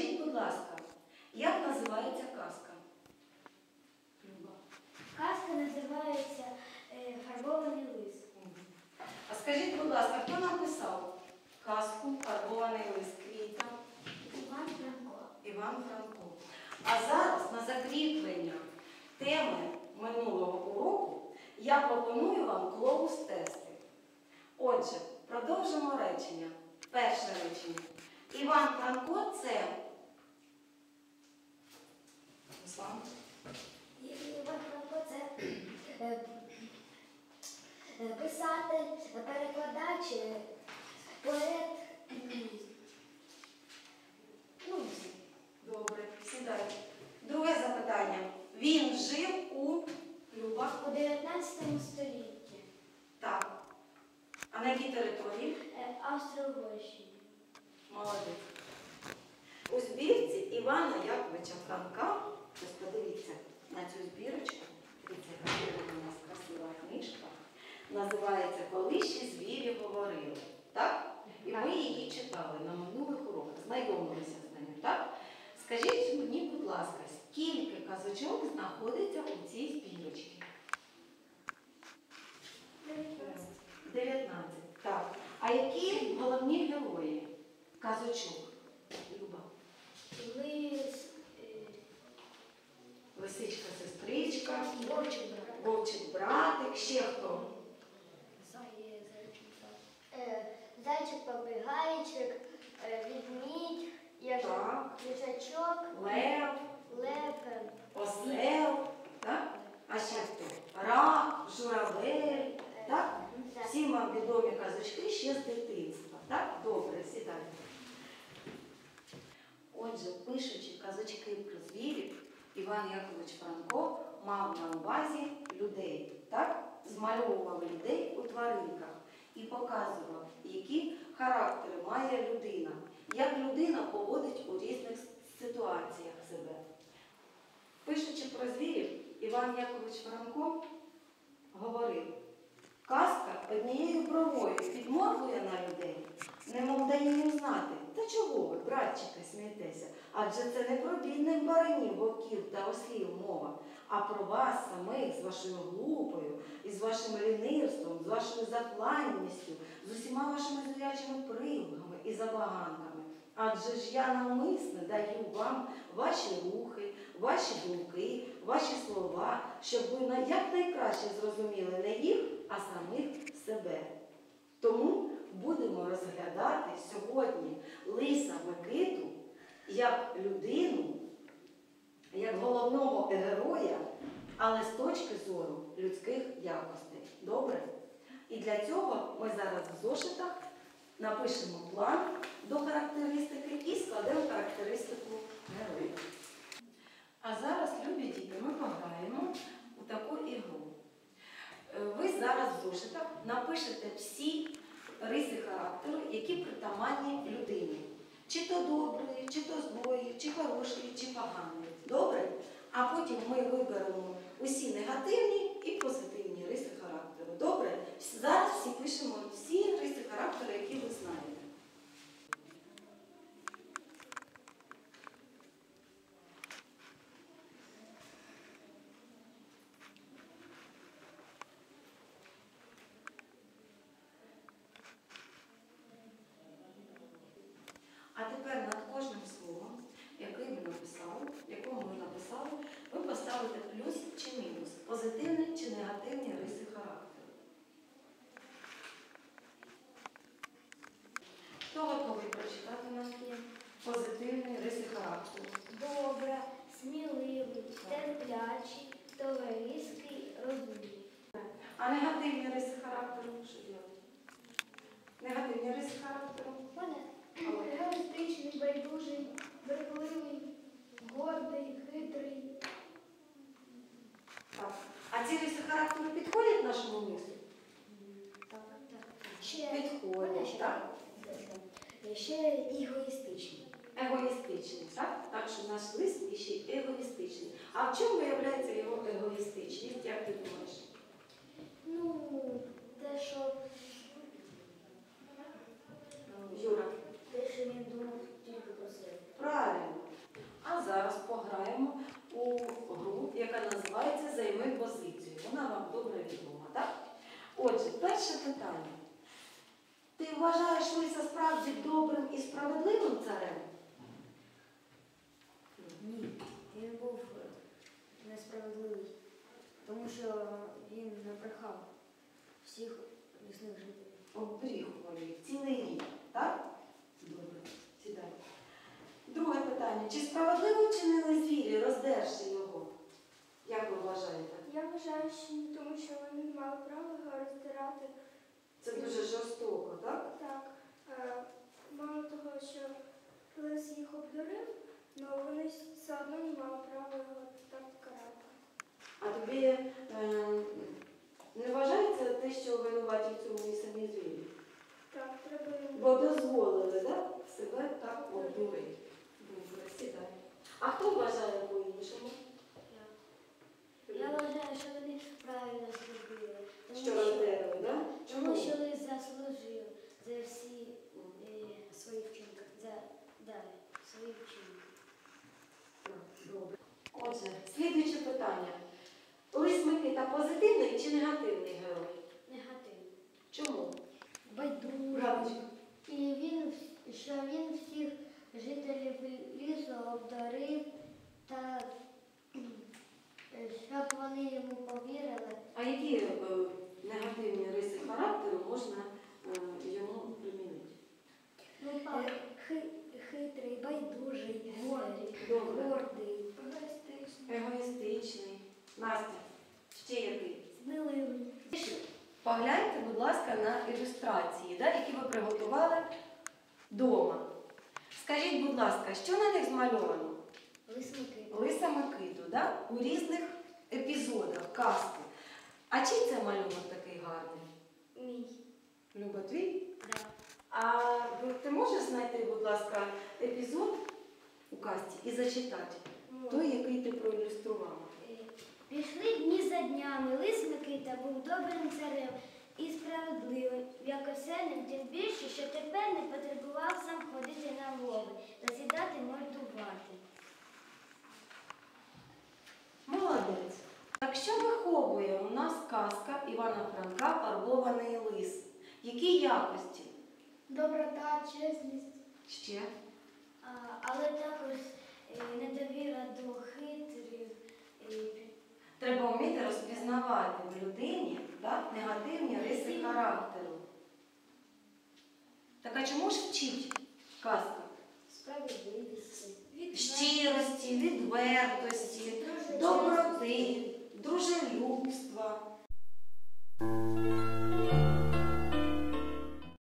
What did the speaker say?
Скажіть, будь ласка, як називається казка? Люба. Казка називається е, Фарбований лист. А скажіть, будь ласка, хто написав казку Карбований лист квіта? Іван Франко. Іван Франко. А зараз на закріплення теми минулого уроку я пропоную вам клоус тести. Отже, продовжимо речення. Перше речення. Іван Франко це. Руслан. Іван Франко це е, е, писатель, перекладач, е, поет. м, Ну, Добре, сідай. Друге запитання. Він жив у Люба. у 19 столітті Так. А на якій території? е, Австро-Угорщині. Молодець. У збірці Івана Яковича Франка, ось подивіться на цю збірочку, дивіться, яка у нас красива книжка, називається Коли ще звірі говорили. Так? І ми її читали на минулих уроках, знайомилися з нею, так? Скажіть мені, будь ласка, скільки казочок знаходиться у цій збірочці? 19. Так. А які головні герої казочок? Люба. Лист, Зайчик е, відмідь, їжачок, Лев, лев, осел, так? А ще хто? Рак, журавель, так? Так. Всім вам відомі казочки ще з дитинства. Так? Добре, сідайте. Отже, пишучи казочки про звірів, Іван Якович Франко мав на увазі людей, так? Змальовував людей у тваринках. І показував, які характери має людина, як людина поводить у різних ситуаціях себе. Пишучи про звірів, Іван Якович Франко говорив, казка однією бровою підморгує на людей, немов дає їм знати. Та чого ви, братчики, смієтеся? Адже це не про бідних баранів, вовків а про вас самих з вашою глупою, і з вашим лінивством, з вашою закланністю, з усіма вашими зрячими приводами і забаганками. Адже ж я навмисне даю вам ваші рухи, ваші думки, ваші слова, щоб ви якнайкраще зрозуміли не їх, а самих себе. Тому будемо розглядати сьогодні Лиса Микиту як людину, головного героя, але з точки зору людських якостей. Добре? І для цього ми зараз в зошитах напишемо план до характеристики і складемо характеристику героя. А зараз, любі діти, ми пограємо у таку ігру. Е, Ви зараз в зошитах напишете всі риси характеру, які притаманні людині. Чи то доброї, чи то злої, чи хорошої, чи поганої. Добре? А потім ми виберемо усі негативні і позитивні риси характеру. Добре? Зараз всі пишемо всі риси характеру, які ви знаєте. А тепер над кожним словом, яке ви написали, якому ви написали, ви поставите плюс чи мінус, позитивні чи негативні риси характеру. Хто готовий прочитати нам позитивні риси характеру? Добре, сміливий, терплячий, товариський, розумний. А негативні риси характеру що робити? Негативні риси характеру. Мене егоїстичний, байдужий, брехливий, гордий, хитрий. Так. А ці риси характеру підходять нашому мислу? Так, так. Ще, Підходять, так? ще егоїстичний. Егоїстичний, так? Так що наш лист ще й егоїстичний. А в чому виявляється його егоїстичність, як ти думаєш? Ну, те, що, Юра, те, що він думав тільки про себе. правильно. А зараз пограємо у гру, яка називається Займи позицію. Вона вам добре відома, так? Отже, перше питання. Ти вважаєш лиса справді добрим і справедливим царем? Ні, він був несправедливий, тому що він набрехав всіх лісних жителів. Обріхували їх цілий рік, так? Добре, сідай. Друге питання. Чи справедливо вчинили звірі, роздерши його? Як ви вважаєте? Я вважаю, що ні, тому що вони не мали права його роздирати. Це дуже жорстоко, так? Так, е, мало того, що лис їх обдурив, але вони все одно не мали права його так карати. А тобі е, не вважається те, що винуваті в цьому і самі звірі? Так, треба їм. Бо дозволили, так? Себе так обдурити. Добре, сідай. А хто вважає по-іншому? Я вважаю, що вони правильно зробили. тому Що роздерли, так? Тому що лис заслужив за всі е, свої вчинки. За, да, свої вчинки. Добре. Отже, слідуюче питання. Лис Микита позитивний чи негативний герой? Негативно. Чому? Галочка. І він, що він всіх жителів лісу обдарив та е, щоб вони йому повірили. А які е, негативні риси характеру можна е, йому примінити? Ну, Е, хи- Хитрий, байдужий, гордий, гордий, Егоїстичний. Егоїстичний. Настя, ще який? сміливий. Погляньте, будь ласка, на ілюстрації, да, які ви приготували вдома. Скажіть, будь ласка, що на них змальовано? Лиса Микиту, да? у різних епізодах казки. А чий це малюнок. Люба, твій? Да. А ти можеш знайти, будь ласка, епізод у казці і зачитати? Той, який ти проілюструвала. Е, Пішли дні за днями, лис Микита був добрим царем і справедливим, якосельним, тим більше, що тепер не потребував сам ходити на лови, засідати мордувати. Молодець. Так що виховує у нас казка Івана Франка Фарбований лис? Які якості? Доброта, чесність. Ще? А, але також е, недовіра до хитрів. е, Треба вміти розпізнавати в людині так, негативні риси характеру. Так а чому ж вчить